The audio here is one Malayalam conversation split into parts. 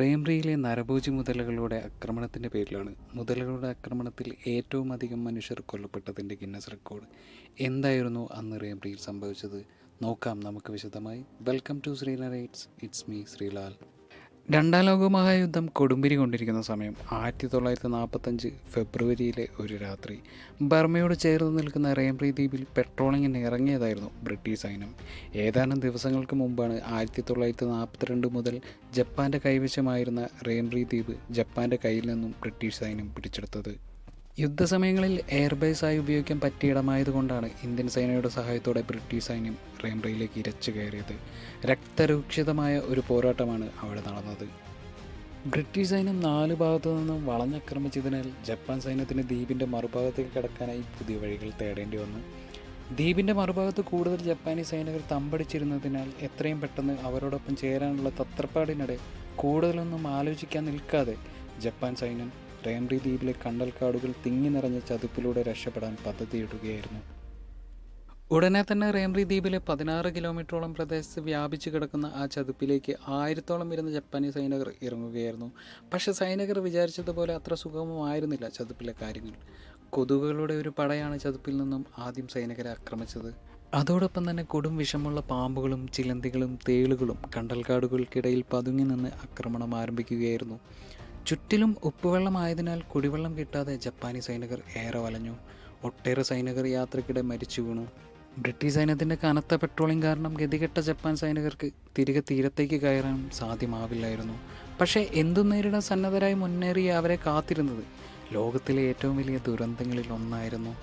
റേംറിയിലെ നരഭോജി മുതലകളുടെ ആക്രമണത്തിന്റെ പേരിലാണ് മുതലകളുടെ ആക്രമണത്തിൽ ഏറ്റവും അധികം മനുഷ്യർ കൊല്ലപ്പെട്ടതിന്റെ ഗിന്നസ് റെക്കോർഡ്. എന്തായിരുന്നു അന്ന് റേംറിയിൽ സംഭവിച്ചത്? നോക്കാം നമുക്ക് വിശദമായി. വെൽക്കം ടു ശ്രീനറേറ്റ്സ് ഇറ്റ്സ് മീ ശ്രീലാൽ. രണ്ടാം ലോക മഹായുദ്ധം കൊടുമ്പിരി കൊണ്ടിരിക്കുന്ന സമയം ആയിരത്തി തൊള്ളായിരത്തി നാൽപ്പത്തഞ്ച് ഫെബ്രുവരിയിലെ ഒരു രാത്രി ബർമയോട് ചേർന്ന് നിൽക്കുന്ന റേംറി ദ്വീപിൽ പെട്രോളിങ്ങിന് ഇറങ്ങിയതായിരുന്നു ബ്രിട്ടീഷ് സൈന്യം. ഏതാനും ദിവസങ്ങൾക്ക് മുമ്പാണ് ആയിരത്തി തൊള്ളായിരത്തി നാൽപ്പത്തിരണ്ട് മുതൽ ജപ്പാന്റെ കൈവശമായിരുന്ന റേംറി ദ്വീപ് ജപ്പാന്റെ കയ്യിൽ നിന്നും ബ്രിട്ടീഷ് സൈന്യം പിടിച്ചെടുത്തത്. യുദ്ധസമയങ്ങളിൽ എയർബേസായി ഉപയോഗിക്കാൻ പറ്റിയ ഇടമായതുകൊണ്ടാണ് ഇന്ത്യൻ സേനയുടെ സഹായത്തോടെ ബ്രിട്ടീഷ് സൈന്യം റേംറയിലേക്ക് ഇരച്ചു കയറിയത്. രക്തരൂക്ഷിതമായ ഒരു പോരാട്ടമാണ് അവിടെ നടന്നത്. ബ്രിട്ടീഷ് സൈന്യം നാല് ഭാഗത്തു നിന്നും വളഞ്ഞാക്രമിച്ചതിനാൽ ജപ്പാൻ സൈന്യത്തിന് ദ്വീപിന്റെ മറുഭാഗത്തേക്ക് കടക്കാനായി പുതിയ വഴികൾ തേടേണ്ടി വന്നു. ദ്വീപിന്റെ മറുഭാഗത്ത് കൂടുതൽ ജപ്പാനീസ് സൈനികർ തമ്പടിച്ചിരുന്നതിനാൽ എത്രയും പെട്ടെന്ന് അവരോടൊപ്പം ചേരാനുള്ള തത്രപ്പാടിനിടെ കൂടുതലൊന്നും ആലോചിക്കാൻ നിൽക്കാതെ ജപ്പാൻ സൈന്യം റേംറി ദ്വീപിലെ കണ്ടൽക്കാടുകൾ തിങ്ങി നിറഞ്ഞ ചതുപ്പിലൂടെ രക്ഷപ്പെടാൻ പദ്ധതിയിടുകയായിരുന്നു. ഉടനെ തന്നെ റേംറി ദ്വീപിലെ പതിനാറ് കിലോമീറ്ററോളം പ്രദേശത്ത് വ്യാപിച്ചു കിടക്കുന്ന ആ ചതുപ്പിലേക്ക് ആയിരത്തോളം വരുന്ന ജപ്പാനീസ് സൈനികർ ഇറങ്ങുകയായിരുന്നു. പക്ഷെ സൈനികർ വിചാരിച്ചതുപോലെ അത്ര സുഗമമായിരുന്നില്ല ചതുപ്പിലെ കാര്യങ്ങൾ. കൊതുകുകളുടെ ഒരു പടയാണ് ചതുപ്പിൽ നിന്നും ആദ്യം സൈനികരെ ആക്രമിച്ചത്. അതോടൊപ്പം തന്നെ കൊടും വിഷമുള്ള പാമ്പുകളും ചിലന്തികളും തേളുകളും കണ്ടൽക്കാടുകൾക്കിടയിൽ പതുങ്ങി നിന്ന് ആക്രമണം ആരംഭിക്കുകയായിരുന്നു. ചുറ്റിലും ഉപ്പുവെള്ളമായതിനാൽ കുടിവെള്ളം കിട്ടാതെ ജപ്പാനി സൈനികർ ഏറെ വലഞ്ഞു. ഒട്ടേറെ സൈനികർ യാത്രക്കിടെ മരിച്ചു വീണു. ബ്രിട്ടീഷ് സൈന്യത്തിന്റെ കനത്ത പെട്രോളിംഗ് കാരണം ഗതികെട്ട ജപ്പാൻ സൈനികർക്ക് തിരികെ തീരത്തേക്ക് കയറാൻ സാധ്യമാവില്ലായിരുന്നു. പക്ഷേ എന്തും നേരിടാൻ സന്നദ്ധരായി മുന്നേറിയ അവരെ കാത്തിരുന്നത് ലോകത്തിലെ ഏറ്റവും വലിയ ദുരന്തങ്ങളിൽ ഒന്നായിരുന്നു.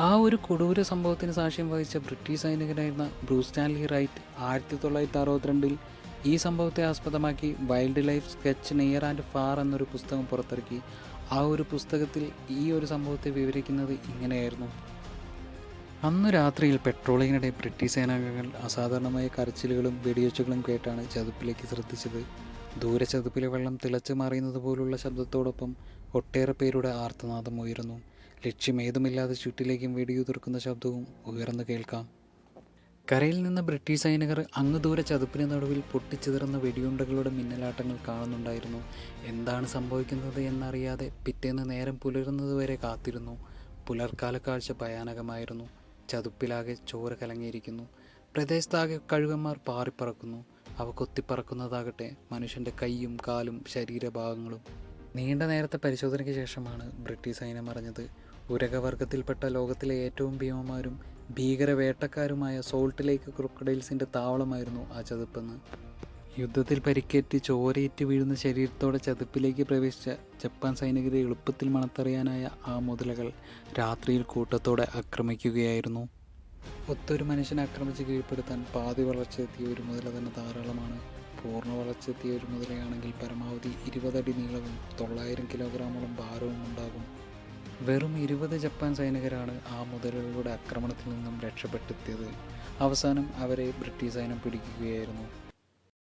ആ ഒരു കൊടൂര സംഭവത്തിന് സാക്ഷ്യം വഹിച്ച ബ്രിട്ടീഷ് സൈനികനായിരുന്ന ബ്രൂസ് സ്റ്റാൻലി റൈറ്റ് ആയിരത്തി തൊള്ളായിരത്തി അറുപത്തിരണ്ടിൽ ഈ സംഭവത്തെ ആസ്പദമാക്കി wildlife sketch near and far എന്നൊരു പുസ്തകം പുറത്തിറക്കി. ആ ഒരു പുസ്തകത്തിൽ ഈ ഒരു സംഭവത്തെ വിവരിക്കുന്നത് ഇങ്ങനെയായിരുന്നു. അന്ന് രാത്രിയിൽ പെട്രോളിങ്ങിനിടെ ബ്രിട്ടീഷ് സേനാംഗങ്ങൾ അസാധാരണമായ കരച്ചിലുകളും വെടിവെച്ചുകളും കേട്ടാണ് ചതുപ്പിലേക്ക് ശ്രദ്ധിച്ചത്. ദൂരെ ചതുപ്പിലെ വെള്ളം തിളച്ചു മറിയുന്നത് പോലുള്ള ശബ്ദത്തോടൊപ്പം ഒട്ടേറെ പേരുടെ ആർത്തനാദം ഉയർന്നു ലക്ഷ്യമേതുമില്ലാതെ ചുറ്റിലേക്കും വെടിയുതിർക്കുന്ന ശബ്ദവും ഉയർന്നു കേൾക്കാം. കരയിൽ നിന്ന് ബ്രിട്ടീഷ് സൈനികർ അങ്ങ് ദൂരെ ചതുപ്പിന് നടുവിൽ പൊട്ടിച്ചിതറുന്ന വെടിയുണ്ടകളുടെ മിന്നലാട്ടങ്ങൾ കാണുന്നുണ്ടായിരുന്നു. എന്താണ് സംഭവിക്കുന്നത് എന്നറിയാതെ പിറ്റേന്ന് നേരം പുലരുന്നതുവരെ കാത്തിരുന്നു. പുലർക്കാല കാഴ്ച ഭയാനകമായിരുന്നു. ചതുപ്പിലാകെ ചോര കലങ്ങിയിരിക്കുന്നു. പ്രദേശത്താകെ കഴുകന്മാർ പാറിപ്പറക്കുന്നു. അവ കൊത്തിപ്പറക്കുന്നതാകട്ടെ മനുഷ്യന്റെ കൈയും കാലും ശരീരഭാഗങ്ങളും. നീണ്ട നേരത്തെ പരിശോധനയ്ക്ക് ശേഷമാണ് ബ്രിട്ടീഷ് സൈന്യം അറിഞ്ഞത്. ഉരകവർഗത്തിൽപ്പെട്ട ലോകത്തിലെ ഏറ്റവും ഭീമമാരും ഭീകര വേട്ടക്കാരുമായ സോൾട്ട് ലേക്ക് ക്രൊക്കഡൈൽസിന്റെ താവളമായിരുന്നു ആ ചതുപ്പെന്ന്. യുദ്ധത്തിൽ പരിക്കേറ്റ് ചോരയേറ്റ് വീഴുന്ന ശരീരത്തോടെ ചതുപ്പിലേക്ക് പ്രവേശിച്ച ജപ്പാൻ സൈനികരെ എളുപ്പത്തിൽ മണത്തറിയാനായ ആ മുതലകൾ രാത്രിയിൽ കൂട്ടത്തോടെ ആക്രമിക്കുകയായിരുന്നു. ഒത്തൊരു മനുഷ്യനെ ആക്രമിച്ച് കീഴ്പ്പെടുത്താൻ പാതി വളർച്ചയെത്തിയ ഒരു മുതല തന്നെ ധാരാളമാണ്. പൂർണ വളർച്ചയെത്തിയ ഒരു മുതലയാണെങ്കിൽ പരമാവധി ഇരുപതടി നീളവും തൊള്ളായിരം കിലോഗ്രാമോളം ഭാരവും ഉണ്ടാകും. വെറും ഇരുപത് ജപ്പാൻ സൈനികരാണ് ആ മുതലുകളുടെ ആക്രമണത്തിൽ നിന്നും രക്ഷപ്പെട്ടെത്തിയത്. അവസാനം അവരെ ബ്രിട്ടീഷ് സൈന്യം പിടിക്കുകയായിരുന്നു.